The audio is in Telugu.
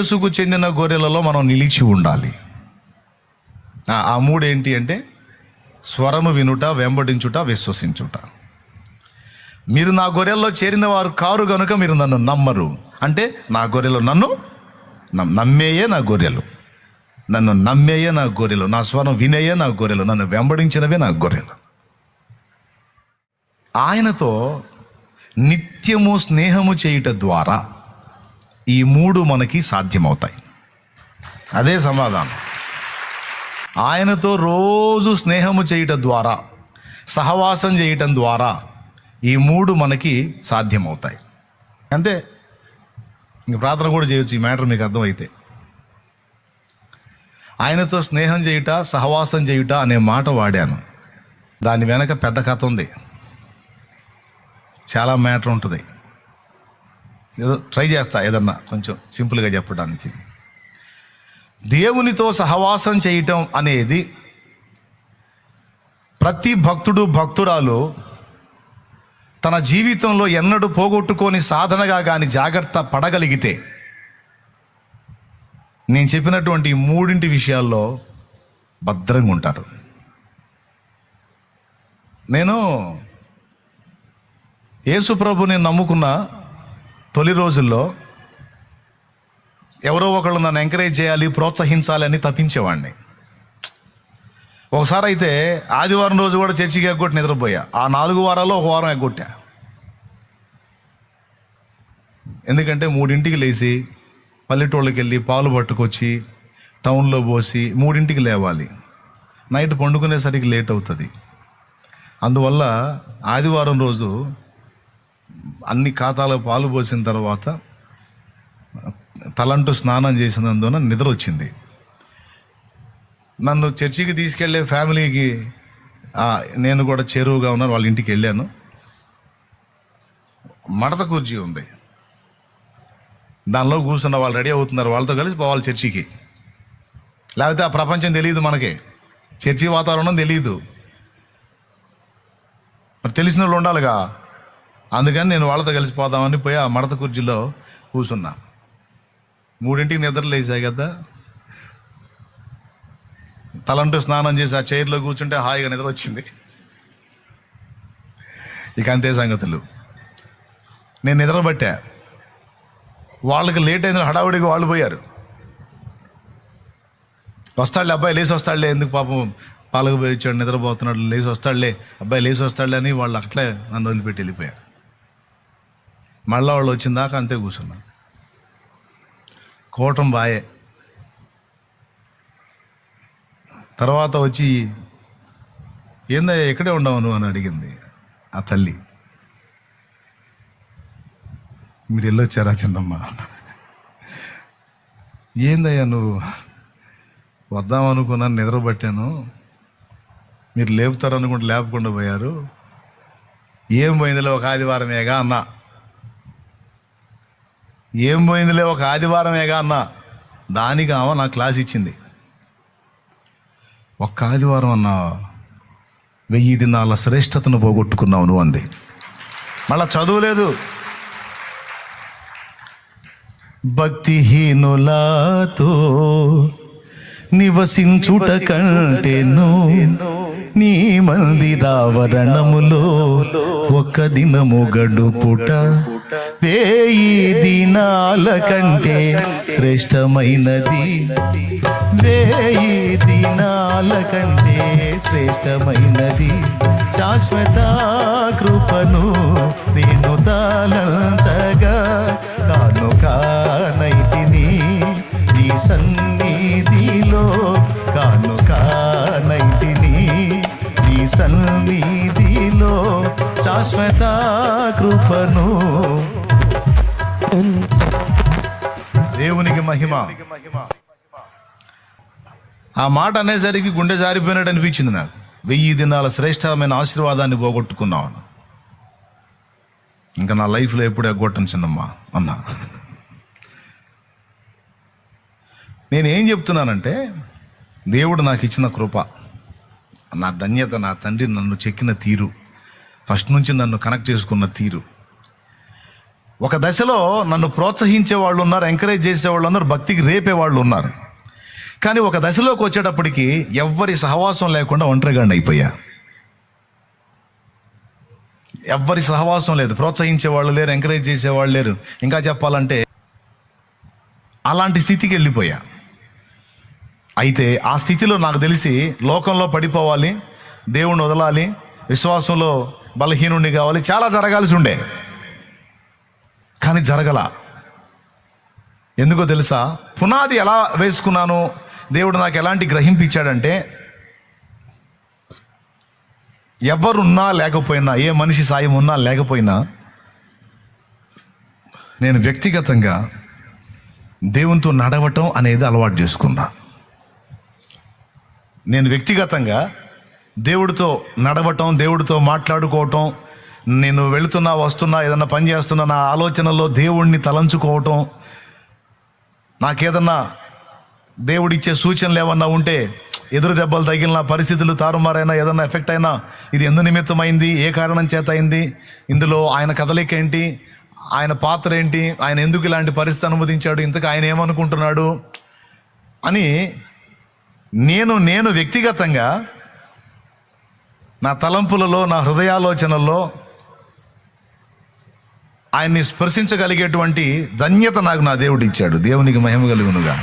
యేసుకు చెందిన గొర్రెలలో మనం నిలిచి ఉండాలి. ఆ- ఆ మూడు ఏంటి అంటే స్వరము వినుట వెంబడించుట విశ్వసించుట. మీరు నా గొర్రెల్లో చేరిన వారు కారు గనుక మీరు నన్ను నమ్మరు. అంటే నా గొర్రెలు నన్ను నమ్మేయే నా గొర్రెలు. నన్ను నమ్మేయే నా గొర్రెలు. నా స్వరం వినేయే నా గొర్రెలు. నన్ను వెంబడించినవే నా గొర్రెలు. ఆయనతో నిత్యము స్నేహము చేయుట ద్వారా ఈ మూడు మనకి సాధ్యమవుతాయి. అదే సమాధానం. ఆయనతో రోజు స్నేహము చేయటం ద్వారా సహవాసం చేయటం ద్వారా ఈ మూడు మనకి సాధ్యమవుతాయి. అంతే. ఇంక ప్రార్థన కూడా చేయొచ్చు ఈ మ్యాటర్ మీకు అర్థమైతే. ఆయనతో స్నేహం చేయుట సహవాసం చేయుట అనే మాట వాడాను. దాని వెనక పెద్ద కథ ఉంది. చాలా మ్యాటర్ ఉంటుంది. ఏదో ట్రై చేస్తా ఏదన్నా కొంచెం సింపుల్గా చెప్పడానికి. దేవునితో సహవాసం చేయటం అనేది ప్రతి భక్తుడు భక్తురాలు తన జీవితంలో ఎన్నడూ పోగొట్టుకొని సాధనగా కానీ జాగ్రత్త పడగలిగితే నేను చెప్పినటువంటి మూడింటి విషయాల్లో భద్రంగా ఉంటారు. నేను యేసు ప్రభుని నమ్ముకున్న తొలి రోజుల్లో ఎవరో ఒకళ్ళు నన్ను ఎంకరేజ్ చేయాలి ప్రోత్సహించాలి అని తప్పించేవాడిని. ఒకసారి అయితే ఆదివారం రోజు కూడా చర్చికి ఎగ్గొట్టి నిద్రపోయా. ఆ నాలుగు వారాల్లో ఒక వారం ఎగ్గొట్టా. ఎందుకంటే మూడింటికి లేచి పల్లెటూళ్ళకి వెళ్ళి పాలు పట్టుకొచ్చి టౌన్లో పోసి మూడింటికి లేవాలి. నైట్ పండుకునేసరికి లేట్ అవుతుంది. అందువల్ల ఆదివారం రోజు అన్ని ఖాతాలో పాలు పోసిన తర్వాత తలంటూ స్నానం చేసినందున నిద్ర వచ్చింది. నన్ను చర్చికి తీసుకెళ్ళే ఫ్యామిలీకి నేను కూడా చేరువుగా ఉన్నాను వాళ్ళ ఇంటికి వెళ్ళాను. మడత కుర్చీ ఉంది. దానిలో కూర్చున్న వాళ్ళు రెడీ అవుతున్నారు. వాళ్ళతో కలిసి పోవాలి చర్చికి. లేకపోతే ఆ ప్రపంచం తెలియదు మనకి. చర్చి వాతావరణం తెలియదు. మరి తెలిసిన వాళ్ళు ఉండాలిగా. అందుకని నేను వాళ్ళతో కలిసిపోదామని పోయి ఆ మడత కుర్చీలో కూర్చున్నా మూడింటికి నిద్ర లేచాయి కదా? తలంటూ స్నానం చేసి ఆ చైర్లో కూర్చుంటే హాయిగా నిద్ర వచ్చింది. ఇక అంతే సంగతులు. నేను నిద్రపట్టా. వాళ్ళకి లేట్ అయింది హడావుడికి వాళ్ళు పోయారు. వస్తాడులే అబ్బాయి లేచి వస్తాడులే ఎందుకు పాపం పాలకు పోయి వచ్చాడు నిద్రపోతున్నాడు లేచి వస్తాడులే అబ్బాయి లేచి వస్తాడులే అని వాళ్ళు అట్లే నన్ను వదిలిపెట్టి వెళ్ళిపోయారు. మళ్ళీ వాళ్ళు వచ్చిన దాకా అంతే కూర్చున్నాను కోటం బాయే తర్వాత వచ్చి ఏందయ్యా ఎక్కడే ఉండవు నువ్వు? అని అడిగింది ఆ తల్లి. మీరు వెళ్ళొచ్చారా చిన్నమ్మ? ఏందయ్యా నువ్వు? వద్దామనుకున్నాను నిద్రపట్టాను. మీరు లేపుతారనుకుంటే లేపకుండా పోయారు. ఏం పోయిందిలే ఒక ఆదివారమేగా అన్నా. ఏం పోయిందిలే ఒక ఆదివారమేగా అన్న. దానికి ఆమె నాకు క్లాస్ ఇచ్చింది. ఒక్క ఆదివారం అన్నా వెయ్యి దినాల శ్రేష్టతను పోగొట్టుకున్నావు నువ్వు అంది. మళ్ళా చదువులేదు భక్తిహీనులతో నివసించుట కంటేను నీ మంది దావరణములో ఒక దినము గడుపుట వేయి దినాల కంటే శ్రేష్టమైనది. వేయి దినాల కంటే శ్రేష్టమైనది. శాశ్వత కృపను నేను తలంచగా కాను కానైతిని నీ సన్నిధిలో కాను కానైతిని నీ సన్నిధిలో శాశ్వత కృపను దేవునికి మహిమ. ఆ మాట అనేసరికి గుండె జారిపోయినట్టు అనిపించింది నాకు. వెయ్యి దినాల శ్రేష్టమైన ఆశీర్వాదాన్ని పోగొట్టుకున్నాను. ఇంకా నా లైఫ్లో ఎప్పుడు ఎగ్గొట్టను చిన్నమ్మా అన్నా. నేను ఏం చెప్తున్నానంటే దేవుడు నాకు ఇచ్చిన కృప నా ధన్యత నా తండ్రి నన్ను చెక్కిన తీరు ఫస్ట్ నుంచి నన్ను కనెక్ట్ చేసుకున్న తీరు. ఒక దశలో నన్ను ప్రోత్సహించే వాళ్ళు ఉన్నారు ఎంకరేజ్ చేసే వాళ్ళు ఉన్నారు భక్తికి రేపే వాళ్ళు ఉన్నారు. కానీ ఒక దశలోకి వచ్చేటప్పటికి ఎవ్వరి సహవాసం లేకుండా ఒంటరిగాండి అయిపోయా. ఎవ్వరి సహవాసం లేదు ప్రోత్సహించే వాళ్ళు లేరు ఎంకరేజ్ చేసేవాళ్ళు లేరు. ఇంకా చెప్పాలంటే అలాంటి స్థితికి వెళ్ళిపోయా. అయితే ఆ స్థితిలో నాకు తెలిసి లోకంలో పడిపోవాలి దేవుణ్ణి వదలాలి విశ్వాసంలో బలహీనుడిని కావాలి చాలా జరగాల్సి ఉండే. కానీ జరగల. ఎందుకో తెలుసా? పునాది ఎలా వేసుకున్నాను దేవుడు నాకు ఎలాంటి గ్రహింపిచ్చాడంటే ఎవరున్నా లేకపోయినా ఏ మనిషి సాయం ఉన్నా లేకపోయినా నేను వ్యక్తిగతంగా దేవునితో నడవటం అనేది అలవాటు చేసుకున్నా. నేను వ్యక్తిగతంగా దేవుడితో నడవటం దేవుడితో మాట్లాడుకోవటం నేను వెళుతున్నా వస్తున్నా ఏదన్నా పని చేస్తున్నా నా ఆలోచనలో దేవుణ్ణి తలంచుకోవటం నాకేదన్నా దేవుడిచ్చే సూచనలు ఏమన్నా ఉంటే ఎదురు దెబ్బలు తగిలిన పరిస్థితులు తారుమారైనా ఏదన్నా ఎఫెక్ట్ అయినా ఇది ఎందు నిమిత్తమైంది ఏ కారణం చేత అయింది ఇందులో ఆయన కదలిక ఏంటి ఆయన పాత్ర ఏంటి ఆయన ఎందుకు ఇలాంటి పరిస్థితి అనుమతించాడు ఇంతకు ఆయన ఏమనుకుంటున్నాడు అని నేను నేను వ్యక్తిగతంగా నా తలంపులలో నా హృదయాలోచనల్లో ఆయన్ని స్పర్శించగలిగేటువంటి ధన్యత నాకు నా దేవుడు ఇచ్చాడు దేవునికి మహిమ కలుగునుగా